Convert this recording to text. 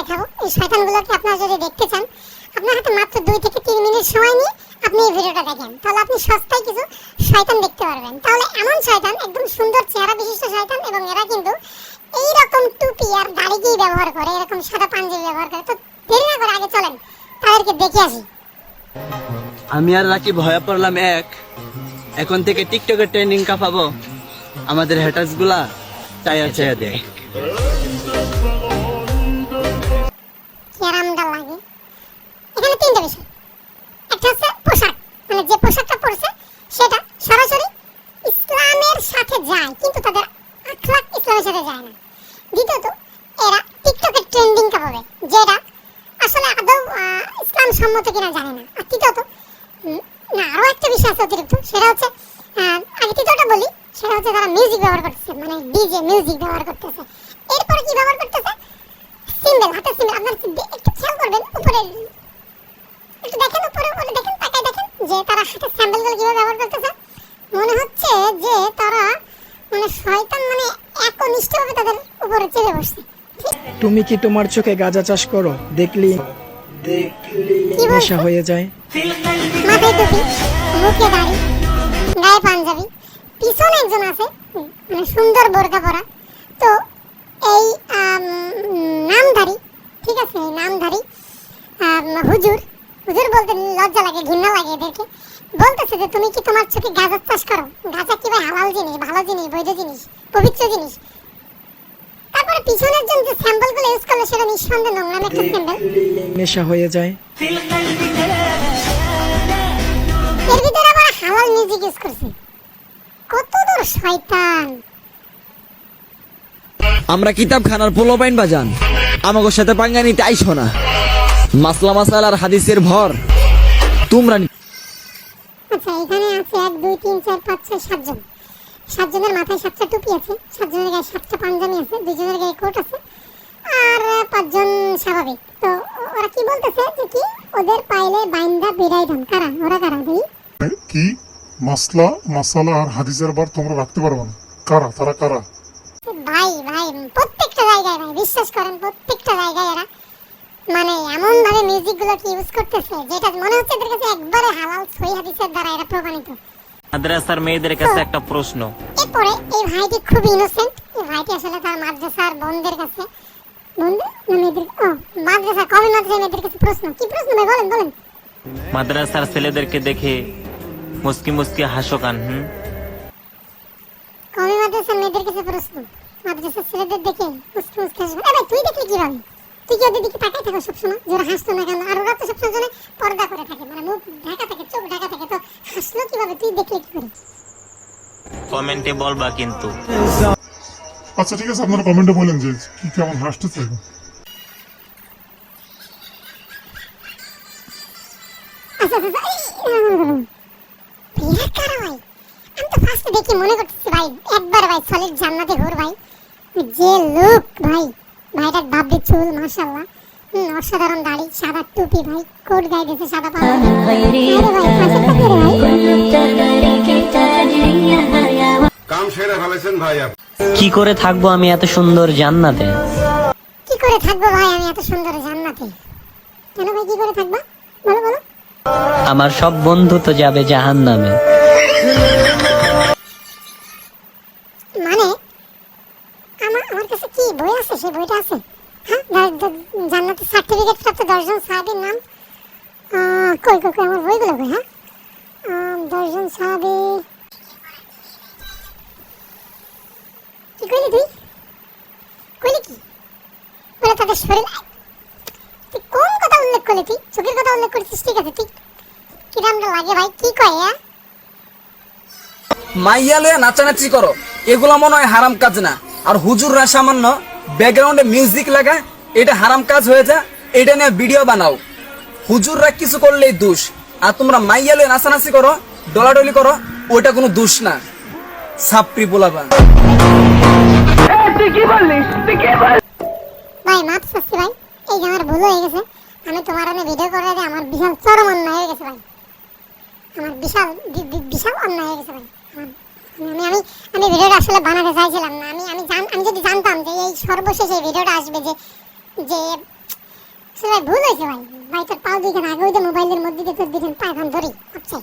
দেখাবো। এই শয়তানগুলোকে আপনারা যদি দেখতে চান, আপনার হাতে মাত্র দুই থেকে তিন মিনিট সময় নিয়ে আপনি এই ভিডিওটা দেখেন। তাহলে আপনি সস্তায় কিছু শয়তান দেখতে পারবেন। তাহলে এমন শয়তান, একদম সুন্দর চেহারা বিশিষ্ট শয়তান এবং এরা কিন্তু এই রকম টুপি আর দাড়িকেই ব্যবহার করে, এরকম সাদা পাঞ্জাবি ব্যবহার করে। তো দেরি না করে আগে চলেন, তাদেরকে দেখে আসি। আমি আর রাকি ভয়ে পড়লাম এক। এখন থেকে টিকটকের ট্রেন্ডিং কাঁপাবো। আমাদের হ্যাটার্সগুলা চায়া চায়া দেয়। কিন্তু তাদের আখলাক ইসলামের সাথে যায় না। দ্বিতীয়ত, এরা টিকটকের ট্রেন্ডিং কাপাবে যেটা আসলে আদৌ ইসলাম সম্মত কিনা জানে না। আর তৃতীয়ত না আরও একটা বিষয় আছে অতিরিক্ত, সেটা হচ্ছে আগে তৃতীয়টা বলি, সেটা হচ্ছে তারা মিউজিক ব্যবহার করতেছে মানে ডিজে মিউজিক ব্যবহার করতেছে। এরপরে কি ব্যবহার করতেছে? সিম্বল, হাতের সিম্বল, আপনার একটু খেয়াল করবেন, উপরে একটু দেখেন, উপরে উপরে দেখেন, তাকায় দেখেন, যে তারা হাতের স্যাম্বলগুলো কীভাবে ব্যবহার করতেছে। মনে হচ্ছে যে মানে শয়তান মানে একনিষ্ঠভাবে তাদের উপরে চেপে বসছে। তুমি কি তোমার চোখে গাঁজা চাষ করো? দেখলি? নেশা হয়ে যায়। মাথায় টুপি মুখে দাড়ি গায়ে পাঞ্জাবি। পিছনে একজন আছে মানে সুন্দর বোরকা পরা। তো এই নামধারী ঠিক আছে? এই নামধারী হুজুর। হুজুর বলতে লজ্জা লাগে ঘৃণা লাগে এদেরকে বলতেছে যে তুমি কি তোমার চোখে গাঁজা চাষ করো? গাঁজা কি ভাই হালাল জিনিস ভালো জিনিস বৈধ জিনিস পবিত্র জিনিস? তারপরে পিছনের জন যে স্যাম্পলগুলো ইউজ করল সেটা নিঃসন্দেহে নোংরা একটা স্যাম্পল। নেশা হয়ে যায়। এর ভিতরে আবার হালাল মিউজিক ইউজ করছে। কত দূর শয়তান। আমরা কিতাব খানার পোলো পাইন বাজান। আমাকে সাথে পাঙ্গা নিতে আইসো না। মাসলা মাসাল আর হাদিসের ভর। তোমরা আচ্ছা এখানে আছে এক দুই তিন চার পাঁচ ছয় সাতজন সাতজনের মাথায় সাতটা টুপি আছে সাতজনের গায়ে সাতটা পাঞ্জাবি আছে দুজনের গায়ে কোট আছে আর পাঁচজন স্বাভাবিক। তো ওরা কি বলতেছে যে কি ওদের পাইলে বাইন্দা বিরাই দাম কারা? ওরা কারা দেখি কি? মাসলা মাসালা আর হাদিসের বার তোমরা রাখতে পারবে না। কারা? তারা কারা? ভাই ভাই প্রত্যেকটা জায়গায় ভাই বিশ্বাস করেন প্রত্যেকটা জায়গায় এরা মানে এমন ভাবে মিউজিকগুলো কি ইউজ করতেছে যেটা মনে হচ্ছে এদের কাছে একবারে হালাল সই হাদিসের দ্বারা এরা প্রমাণিত? মাদ্রাসার মেয়েদের কাছে একটা প্রশ্ন। এরপরে এই ভাইটি খুব ইনোসেন্ট এই ভাইটি আসলে তার মাদ্রাসার বোনদের কাছে। বন্ধু না মেয়েদের? ও মাদ্রাসা কবে মাদ্রাসা মেয়েদের কাছে প্রশ্ন? কি প্রশ্ন ভাই বলেন বলেন। মাদ্রাসার ছেলেদেরকে দেখে মুসকি মুসকি হাসো কান হুম? কবে মাদ্রাসার মেয়েদের কাছে প্রশ্ন? মাদ্রাসার ছেলেদের দেখে মুসকি মুসকি এ ভাই তুই দেখলি কীভাবে? তুই কি ওদের দিকে তাকাই থাকো সবসময় যে ওরা হাসতো না কেন আর ওরা তো সবসময় জন্য পর্দা করে থাকে মানে মুখ ঢাকা থাকে চোখ ঢাকা থাকে তো হাসলো কীভাবে তুই দেখলি কি করে কমেন্টে বলবা কিন্তু আচ্ছা ঠিক আছে আপনারা কমেন্টে বলেন যে কি কেমন হাসতেছে আচ্ছা আচ্ছা আচ্ছা, দেখি মনে করতেছি ভাই একবার ভাই সলিড জান্নাতে ঘুর ভাই যে লুক ভাই ভাইটার চুল হুম অসাধারণ দাড়ি সাদা টুপি ভাই। কোট গায়ে দিয়েছে সাদা কাম সেরে ফেলেছেন ভাই কি করে থাকব আমি এত সুন্দর জান্নাতে? কি করে থাকব ভাই আমি এত সুন্দর জান্নাতে? কেন ভাই কি করে থাকবা? বলো বলো। আমার সব বন্ধু তো যাবে জাহান নামে মানে আমার আমার কাছে কি বই আছে সেই বইটা আছে হ্যাঁ জান্নাতের সার্টিফিকেট প্রাপ্ত দশজন সাহাবীর নাম। কই কই কই, আমার বইগুলো কই হ্যাঁ? দশজন সাহাবী। কি কইলি তুই? কইলি কি? বলে তাদের শরীর তুই কোন কথা উল্লেখ করলি তুই? চোখের কথা উল্লেখ করেছিস, ঠিক আছে, তুই কিরামটা লাগে ভাই? কি কয় হ্যাঁ? মাইয়া লয়ে নাচানাচি করো। এগুলো মনে হয় হারাম কাজ না। আর হুজুররা সামান্য ব্যাকগ্রাউন্ডে মিউজিক লাগায় এটা হারাম কাজ হয়েছে এটা নিয়ে ভিডিও বানাও। হুজুররা কিছু করলেই দোষ। আর তোমরা মাইয়া লয়ে নাচানাচি করো ডলাডলি করো ওইটা কোনো দোষ না। সাপ্রি বলাবা ভাই মাপ চাচ্ছি ভাই। এই যে আমার ভুল হয়ে গেছে। আমি তোমার অনেক ভিডিও করে আমার বিশাল চরম অন্যায় হয়ে গেছে ভাই। আমার বিশাল বিশাল অন্যায় হয়ে গেছে ভাই। আমি আমি আমি ভিডিওটা আসলে বানাতে চাইছিলাম না। আমি আমি জান আমি যদি যে এই সর্বশেষ এই ভিডিওটা আসবে যে যে ভাই ভুল হয়েছে ভাই। ভাই, তোর পাও দিয়েছেন আগে ওই মোবাইলের মধ্যে দিয়ে তোর দুইখান পায়খান ধরি আচ্ছা